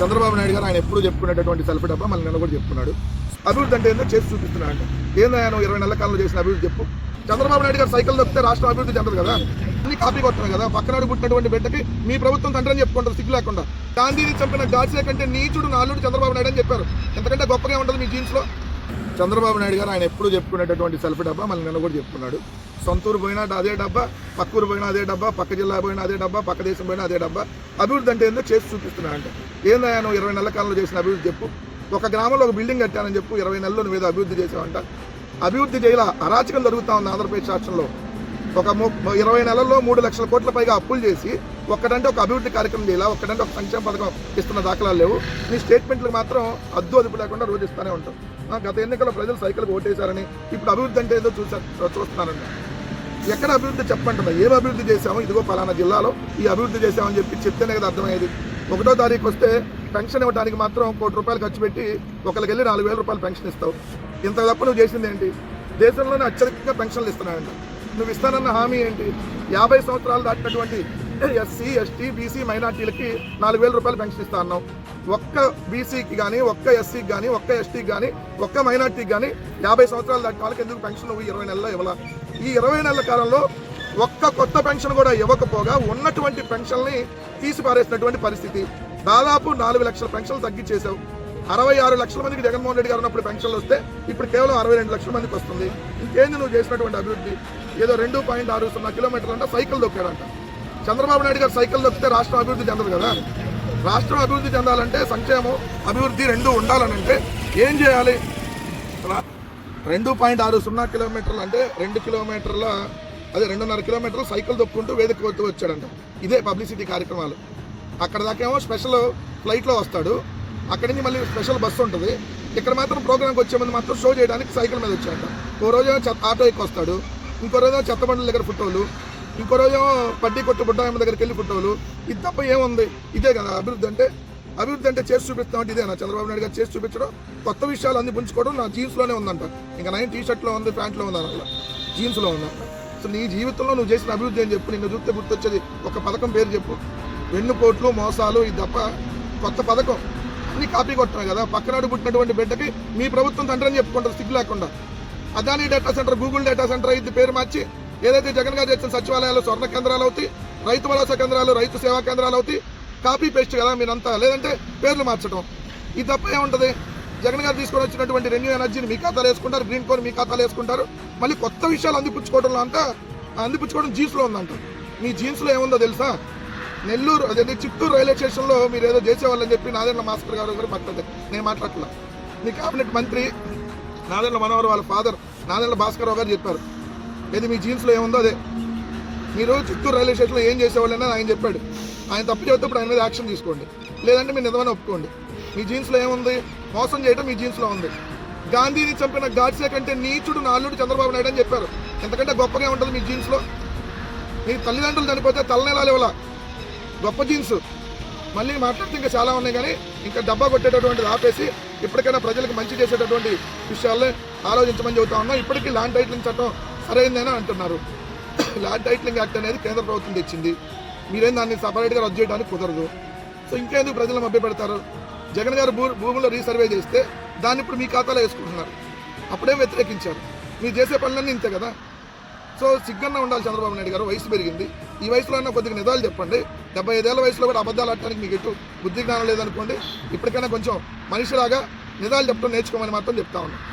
చంద్రబాబు నాయుడు గారు ఆయన ఎప్పుడు చెప్పుకునేటటువంటి సెల్ఫ్ డబ్బా మళ్ళీ నిన్న కూడా చెప్పుకున్నాడు. అభివృద్ధి అంటే ఏందో చేసి చూపిస్తున్నాడు అంటే ఏందా ఇరవై నెలల కాలంలో చేసిన అభివృద్ధి చెప్పు. చంద్రబాబు నాయుడు గారు సైకిల్ దొక్కితే రాష్ట్రం అభివృద్ధి చెందదు కదా? అన్ని కాపీ కొట్టమే కదా? పక్కనాడు పుట్టినటువంటి బిడ్డకి మీ ప్రభుత్వం తండ్రి అని చెప్పుకుంటారు సిగ్గు లేకుండా. గాంధీని చంపిన గాడ్సే కంటే నీచుడు నాలుడు చంద్రబాబు నాయుడు అని చెప్పారు. ఎంతకంటే గొప్పగా ఉంటుంది మీ జీన్స్లో చంద్రబాబు నాయుడు గారు ఆయన ఎప్పుడు చెప్పుకునేటటువంటి సెల్ఫ్ డబ్బా మళ్ళీ నిన్న కూడా చెప్పుకున్నాడు. సొంతూరు పోయినా అదే డబ్బా పక్కూరు పోయినా అదే డబ్బా పక్క జిల్లా పోయినా అదే డబ్బా పక్క దేశం పోయినా అదే డబ్బా. అభివృద్ధి అంటే ఏందో చేసి చూపిస్తున్నా అంటే. ఏందయ్యా నువ్వు ఇరవై నెలల కాలంలో చేసిన అభివృద్ధి చెప్పు. ఒక గ్రామంలో ఒక బిల్డింగ్ కట్టానని చెప్పు ఇరవై నెలల్లో నువ్వు ఏదో అభివృద్ధి చేసావంట. అభివృద్ధి చేయాల అరాచకం జరుగుతూ ఉంది ఆంధ్రప్రదేశ్ రాష్ట్రంలో. ఒక ము- ఇరవై నెలల్లో మూడు లక్షల కోట్ల పైగా అప్పులు చేసి ఒక్కడంటే ఒక అభివృద్ధి కార్యక్రమం చేయాల? ఒక్కడంటే ఒక సంక్షేమ పథకం ఇస్తున్న దాఖలాలు లేవు. నీ స్టేట్మెంట్లు మాత్రం అద్దు అదుపు లేకుండా రోజు ఇస్తూనే ఉంటాం. గత ఎన్నికల్లో ప్రజలు సైకిల్కి ఓటేశారని ఇప్పుడు అభివృద్ధి అంటే ఏదో చూసా చూస్తున్నారండి ఎక్కడ అభివృద్ధి చెప్పంటున్నా ఏం అభివృద్ధి చేశామో? ఇదిగో పలానా జిల్లాలో ఈ అభివృద్ధి చేశామని చెప్పి చెప్తేనే కదా అర్థమయ్యేది. ఒకటో తారీఖు వస్తే పెన్షన్ ఇవ్వడానికి మాత్రం కోటి రూపాయలు ఖర్చు పెట్టి ఒకరికి వెళ్ళి నాలుగు వేల రూపాయలు పెన్షన్ ఇస్తావు. ఇంత తప్ప నువ్వు చేసింది ఏంటి? దేశంలోనే అత్యధికంగా పెన్షన్లు ఇస్తున్నాయంట. నువ్వు ఇస్తానన్న హామీ ఏంటి? యాభై సంవత్సరాలు దాటినటువంటి ఎస్సీ ఎస్టీ బీసీ మైనార్టీలకి నాలుగు వేల రూపాయలు పెన్షన్ ఇస్తా అన్నావు. ఒక్క బీసీకి కానీ ఒక్క ఎస్సీకి కానీ ఒక్క ఎస్టీకి కానీ ఒక్క మైనార్టీకి కానీ యాభై సంవత్సరాలు దాటిన వాళ్ళకి ఎందుకు పెన్షన్ నువ్వు ఇరవై నెలల్లో ఇవ్వాల? ఈ ఇరవై నెలల కాలంలో ఒక్క కొత్త పెన్షన్ కూడా ఇవ్వకపోగా ఉన్నటువంటి పెన్షన్ని తీసిపారేసినటువంటి పరిస్థితి. దాదాపు నాలుగు లక్షల పెన్షన్లు తగ్గించేశావు. అరవై ఆరు లక్షల మందికి జగన్మోహన్ రెడ్డి గారు ఉన్నప్పుడు పెన్షన్లు వస్తే ఇప్పుడు కేవలం అరవై రెండు లక్షల మందికి వస్తుంది. ఇంకేంది నువ్వు చేసినటువంటి అభివృద్ధి? ఏదో రెండు పాయింట్ ఆరు సున్నా కిలోమీటర్లు అంటే సైకిల్ దొక్కాడంట. చంద్రబాబు నాయుడు గారు సైకిల్ దొక్కితే రాష్ట్రం అభివృద్ధి చెందదు కదా. రాష్ట్రం అభివృద్ధి చెందాలంటే సంక్షేమం అభివృద్ధి రెండు ఉండాలనంటే ఏం చేయాలి? రెండు పాయింట్ ఆరు సున్నా కిలోమీటర్లు అంటే రెండు కిలోమీటర్ల అదే రెండున్నర కిలోమీటర్లు సైకిల్ దొక్కుంటూ వేదిక వద్దు వచ్చాడంట. ఇదే పబ్లిసిటీ కార్యక్రమాలు. అక్కడ దాకేమో స్పెషల్ ఫ్లైట్లో వస్తాడు. అక్కడి నుంచి మళ్ళీ స్పెషల్ బస్సు ఉంటుంది. ఇక్కడ మాత్రం ప్రోగ్రామ్కి వచ్చే ముందు మాత్రం షో చేయడానికి సైకిల్ మీద వచ్చాడంట. ఓ రోజు చెత్త ఆటో ఎక్కువ వస్తాడు ఇంకో రోజు చెత్త బండ్ల దగ్గర ఫోటోలు. ఇంకో రోజు పడ్డీ కొట్టు బుడ్డాయమ్మ దగ్గరికి వెళ్ళి ఫోటోలు ఇది తప్ప ఏముంది? ఇదే కదా అభివృద్ధి అంటే అభివృద్ధి అంటే చేసి చూపిస్తాం అంటే ఇదేనా? చంద్రబాబు నాయుడు గారు చేసి చూపించడం కొత్త విషయాలు అన్ని పుంజుకోవడం నా జీన్స్లోనే ఉందంట. ఇంకా నైన్ టీ షర్ట్లో ఉంది ప్యాంట్లో ఉంది అలా జీన్స్లో ఉందంట. సో నీ జీవితంలో నువ్వు చేసిన అభివృద్ధి అని చెప్పు నిన్ను చూస్తే గుర్తొచ్చేది ఒక పథకం పేరు చెప్పు. వెన్నుపోట్లు మోసాలు ఇది తప్ప కొత్త పథకం. అన్ని కాపీ కొట్టడం కదా. పక్కనాడు పుట్టినటువంటి బిడ్డకి మీ ప్రభుత్వం తండ్రి అని చెప్పుకుంటారు సిగ్గు లేకుండా. Adani data centre Google data centre ఇది పేరు మార్చి ఏదైతే జగన్ గారు చేసిన సచివాలయాలు స్వర్ణ కేంద్రాలు అవుతాయి రైతు భరోసా కేంద్రాలు రైతు సేవా కేంద్రాలు అవుతాయి కాపీ పేస్ట్ కదా మీరంతా. లేదంటే పేర్లు మార్చడం ఇది తప్ప ఏముంటుంది? జగన్ గారు తీసుకొని వచ్చినటువంటి రెన్యూ ఎనర్జీని మీ ఖాతాలు వేసుకుంటారు గ్రీన్ కోర్ మీ ఖాతాలో వేసుకుంటారు. మళ్ళీ కొత్త విషయాలు అందిపుచ్చుకోవడంలో అంతా అందిపుచ్చుకోవడం జీన్స్లో ఉందంట. మీ జీన్స్లో ఏముందో తెలుసా? నెల్లూరు అదే చిత్తూరు రైల్వే స్టేషన్లో మీరు ఏదో చేసేవాళ్ళని చెప్పి నాదెండ్ల మాస్టర్ గారు గారు మాట్లాడదు నేను మాట్లాడట్లా. మీ కేబినెట్ మంత్రి నాదెండ్ల మనోహర్ వాళ్ళ ఫాదర్ నాదెండ్ల భాస్కర్ గారు చెప్పారు. ఏది మీ జీన్స్లో ఏముందో అదే. మీరు చిత్తూరు రైల్వే స్టేషన్లో ఏం చేసేవాళ్ళని ఆయన చెప్పాడు. ఆయన తప్పు చెబితే ఆయన మీద యాక్షన్ తీసుకోండి. లేదంటే మీరు నిజమని ఒప్పుకోండి. మీ జీన్స్లో ఏముంది? మోసం చేయడం మీ జీన్స్లో ఉంది. గాంధీని చంపిన గాడ్సే కంటే నీచుడు నాలుడు చంద్రబాబు నాయుడు అని చెప్పారు. ఎంతకంటే గొప్పగా ఉంటుంది మీ జీన్స్లో? మీ తల్లిదండ్రులు చనిపోతే తలనేలాలు ఇవ్వాల గొప్ప జీన్స్. మళ్ళీ మాట్లాడితే ఇంకా చాలా ఉన్నాయి కానీ ఇంకా డబ్బా కొట్టేటటువంటిది ఆపేసి ఇప్పటికైనా ప్రజలకు మంచి చేసేటటువంటి విషయాల్లో ఆలోచించమని చెబుతా ఉన్నాం. ఇప్పటికీ ల్యాండ్ టైటిలింగ్ చట్టం సరైందేనా అంటున్నారు. ల్యాండ్ టైట్లింగ్ యాక్ట్ అనేది కేంద్ర ప్రభుత్వం తెచ్చింది. మీరేం దాన్ని సపరేట్గా రద్దు చేయడానికి కుదరదు. సో ఇంకేందుకు ప్రజలు మభ్య పెడతారు జగన్ గారు భూ భూముల్లో రీసర్వే చేస్తే దాన్ని ఇప్పుడు మీ ఖాతాలో వేసుకుంటున్నారు. అప్పుడే వ్యతిరేకించారు? మీరు చేసే పనులన్నీ ఇంతే కదా? సో సిగ్గన్న ఉండాలి చంద్రబాబు నాయుడు గారు వయసు పెరిగింది. ఈ వయసులో అయినా కొద్దిగా నిజాలు చెప్పండి. డెబ్బై ఐదేళ్ళ వయసులో కూడా అబద్ధాలు ఆడటానికి మీకు ఎటు బుద్ధి జ్ఞానం లేదనుకోండి ఇప్పటికైనా కొంచెం మనిషిలాగా నిజాలు చెప్పడం నేర్చుకోమని మాత్రం చెప్తా ఉన్నాను